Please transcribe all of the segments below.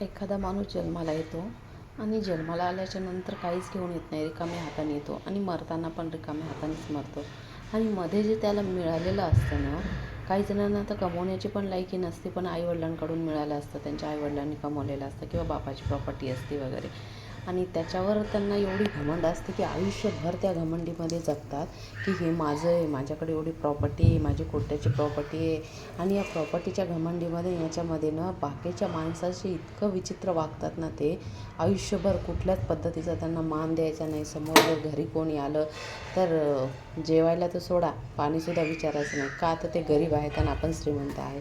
एखादा माणूस जन्माला येतो आणि जन्माला आल्याच्यानंतर काहीच घेऊन येत नाही रिकाम्या हाताने येतो आणि मरताना पण रिकाम्या हातानेच मरतो. आणि मध्ये जे त्याला मिळालेलं असतं ना काही जणांना तर कमवण्याची पण लायकी नसते पण आईवडिलांकडून मिळालं असतं त्यांच्या आईवडिलांनी कमवलेलं असतं किंवा बापाची प्रॉपर्टी असते वगैरे. आणि त्याच्यावर त्यांना एवढी घमंड असते की आयुष्यभर त्या घमंडीमध्ये जगतात की हे माझं आहे माझ्याकडे एवढी प्रॉपर्टी आहे माझी कोट्याची प्रॉपर्टी आहे. आणि या प्रॉपर्टीच्या घमंडीमध्ये याच्यामध्ये ना बाकीच्या माणसाशी इतकं विचित्र वागतात ना ते आयुष्यभर कुठल्याच पद्धतीचा त्यांना मान द्यायचा नाही. समोर जर घरी कोणी आलं तर जेवायला तर सोडा पाणीसुद्धा विचारायचं नाही. का तर ते गरीब आहेत आणि आपण श्रीमंत आहे.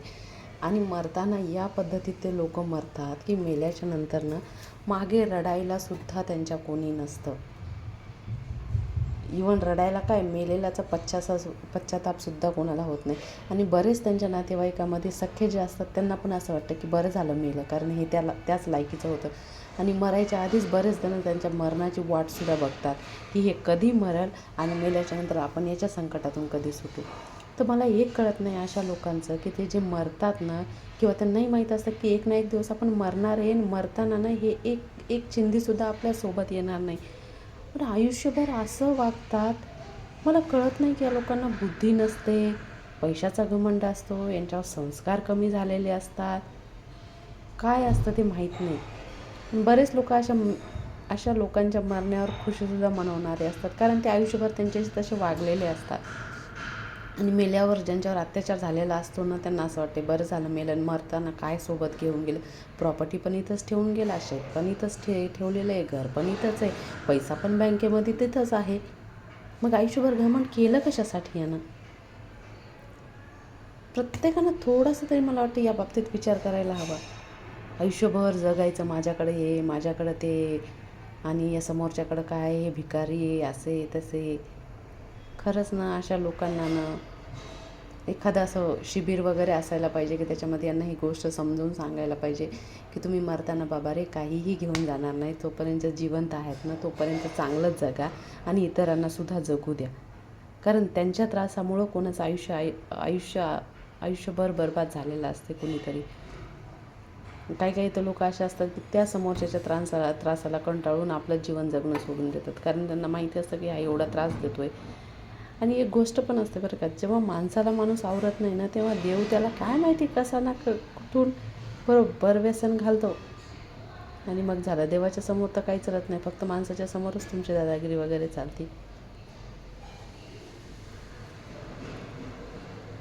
आणि मरताना या पद्धतीत ते लोक मरतात की मेल्याच्या नंतरनं मागे रडायला सुद्धा त्यांच्या कोणी नसतं. इवन रडायला काय मेलेल्याचा पश्चासा पश्चातापसुद्धा कोणाला होत नाही. आणि बरेच त्यांच्या नातेवाईकामध्ये सख्खे जे असतात त्यांना पण असं वाटतं की बरं झालं मेलं कारण हे त्याला त्याच लायकीचं होतं. आणि मरायच्या आधीच बरेच जण त्यांच्या मरणाची वाटसुद्धा बघतात की हे कधी मरेल आणि मेल्याच्यानंतर आपण याच्या संकटातून कधी सुटू. तर मला एक कळत नाही अशा लोकांचं की ते जे मरतात ना किंवा त्यांनाही माहीत असतं की एक ना एक दिवस आपण मरणार आहे आणि मरताना ना हे एक एक चिंधीसुद्धा आपल्यासोबत येणार नाही. पण आयुष्यभर असं वागतात मला कळत नाही की या लोकांना बुद्धी नसते पैशाचा घमंड असतो यांच्यावर संस्कार कमी झालेले असतात. काय असतं ते माहीत नाही. बरेच लोक अशा अशा लोकांच्या मरण्यावर खुशीसुद्धा मनवणारे असतात कारण ते आयुष्यभर त्यांच्याशी तसे वागलेले असतात. आणि मेल्यावर ज्यांच्यावर अत्याचार झालेला असतो ना त्यांना असं वाटते बरं झालं मेलन मरताना काय सोबत घेऊन गेलं? प्रॉपर्टी पण इथंच ठेवून गेला शेत पण इथंच ठे ठेवलेलं आहे घर पण इथंच आहे पैसा पण बँकेमध्ये तिथंच आहे. मग आयुष्यभर घमंड केलं कशासाठी यानं? प्रत्येकानं थोडंसं तरी मला वाटतं या बाबतीत विचार करायला हवा. आयुष्यभर जगायचं माझ्याकडे हे माझ्याकडं ते आणि या समोरच्याकडं काय हे भिकारी आहे असे तसे. खरंच ना अशा लोकांना ना एखादं असं शिबिर वगैरे असायला पाहिजे की त्याच्यामध्ये यांना ही गोष्ट समजून सांगायला पाहिजे की तुम्ही मरताना बाबा रे काहीही घेऊन जाणार नाही. तोपर्यंत जिवंत आहेत ना तोपर्यंत चांगलंच जगा आणि इतरांना सुद्धा जगू द्या. कारण त्यांच्या त्रासामुळं कोणाचं आयुष्य आयु आयुष्य आयुष्यभर बरबाद झालेलं असते कुणीतरी. काही काही तर लोक असे असतात की त्या समोरच्याच्या त्रासाला त्रासाला कंटाळून आपलं जीवन जगणं सोडून देतात. कारण त्यांना माहिती असतं की हा एवढा त्रास देतो आहे आणि एक गोष्ट पण असते बरं का जेव्हा माणसाला माणूस आवरत नाही ना तेव्हा देव त्याला काय माहिती कसा ना क कुठून बरोबर व्यसन घालतो. आणि मग झालं देवाच्या समोर तर काहीच चालत नाही फक्त माणसाच्या समोरच तुमची दादागिरी वगैरे चालते.